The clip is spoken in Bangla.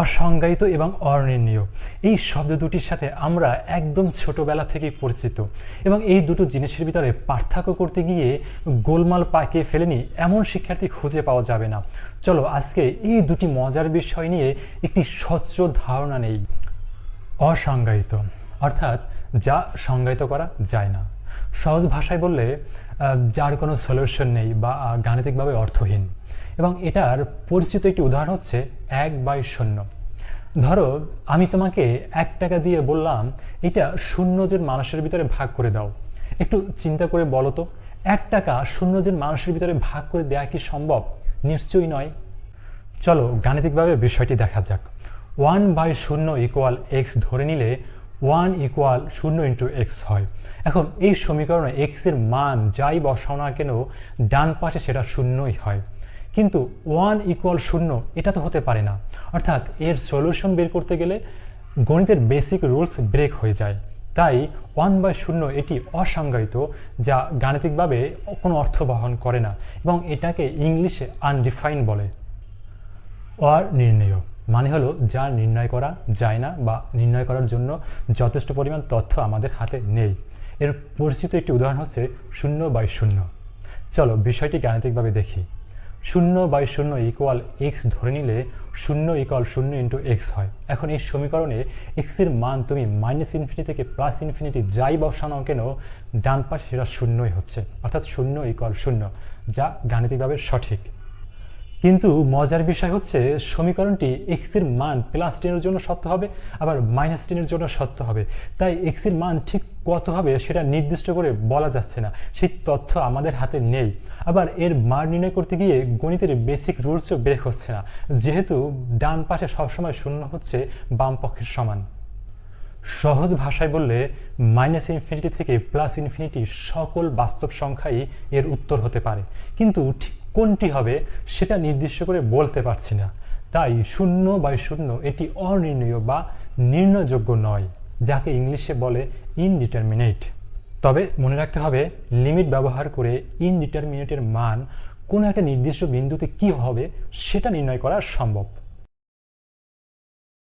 অসংজ্ঞায়িত এবং অনির্ণীয় এই শব্দ দুটির সাথে আমরা একদম ছোটবেলা থেকেই পরিচিত এবং এই দুটো জিনিসের ভিতরে পার্থক্য করতে গিয়ে গোলমাল পাকিয়ে ফেলেনি এমন শিক্ষার্থী খুঁজে পাওয়া যাবে না। চলো আজকে এই দুটি মজার বিষয় নিয়ে একটি স্বচ্ছ ধারণা নেই। অসংজ্ঞায়িত, অর্থাৎ যা সংজ্ঞায়িত করা যায় না। সহজ ভাষায় বললে যার কোনো সলিউশন নেই বা গাণিতিকভাবে অর্থহীন। এবং এটার পরিচিত একটি উদাহরণ হচ্ছে এক বাই শূন্য। ধরো, আমি তোমাকে এক টাকা দিয়ে বললাম, এটা শূন্য জন মানুষের ভিতরে ভাগ করে দাও। একটু চিন্তা করে বলো তো, এক টাকা শূন্য জন মানুষের ভিতরে ভাগ করে দেওয়া কি সম্ভব? নিশ্চয়ই নয়। চলো, গাণিতিকভাবে বিষয়টি দেখা যাক। ওয়ান বাই শূন্য ইকুয়াল এক্স ধরে নিলে ওয়ান ইকুয়াল শূন্য ইন্টু এক্স হয়। এখন, এই সমীকরণে এক্সের মান যাই বসাও না কেন, ডান পাশে সেটা শূন্যই হয়। কিন্তু ওয়ান ইকুয়াল শূন্য, এটা তো হতে পারে না। অর্থাৎ এর সলিউশন বের করতে গেলে গণিতের বেসিক রুলস ব্রেক হয়ে যায়। তাই ওয়ান বাই শূন্য এটি অসংজ্ঞায়িত, যা গাণিতিকভাবে কোনো অর্থ বহন করে না এবং এটাকে ইংলিশে আনডিফাইন বলে। অনির্ণেয় মানে হলো যা নির্ণয় করা যায় না বা নির্ণয় করার জন্য যথেষ্ট পরিমাণ তথ্য আমাদের হাতে নেই। এর পরিচিত একটি উদাহরণ হচ্ছে শূন্য বাই শূন্য। চলো বিষয়টি গাণিতিকভাবে দেখি। শূন্য বাই শূন্য ইকুয়াল এক্স ধরে নিলে শূন্য ইকুয়াল শূন্য ইন্টু এক্স হয়। এখন এই সমীকরণে এক্সের মান তুমি মাইনাস ইনফিনিটি থেকে প্লাস ইনফিনিটি যাই বসানো কেন, ডান পাশে সেটা শূন্যই হচ্ছে। অর্থাৎ শূন্য ইকুয়াল শূন্য, যা গাণিতিকভাবে সঠিক। কিন্তু মজার বিষয় হচ্ছে সমীকরণটি এক্সের মান প্লাস টেনের জন্য সত্য হবে, আবার মাইনাস টেনের জন্য সত্য হবে। তাই এক্সের মান ঠিক কত হবে সেটা নির্দিষ্ট করে বলা যাচ্ছে না। সেই তথ্য আমাদের হাতে নেই। আবার এর মান নির্ণয় করতে গিয়ে গণিতের বেসিক রুলসও ব্রেক হচ্ছে না। যেহেতু ডান পাশে সবসময় শূন্য হচ্ছে, বাম পক্ষের সমান। সহজ ভাষায় বললে মাইনাস ইনফিনিটি থেকে প্লাস ইনফিনিটি সকল বাস্তব সংখ্যাই এর উত্তর হতে পারে। কিন্তু ঠিক কোনটি হবে সেটা নির্দিষ্ট করে বলতে পারছি না। তাই শূন্য বাই শূন্য এটি অনির্ণয় বা নির্ণয়যোগ্য নয়, যাকে ইংলিশে বলে ইনডিটারমিনেট তবে মনে রাখতে হবে, লিমিট ব্যবহার করে ইনডিটারমিনেটের মান কোনো একটা নির্দিষ্ট বিন্দুতে কি হবে সেটা নির্ণয় করা সম্ভব।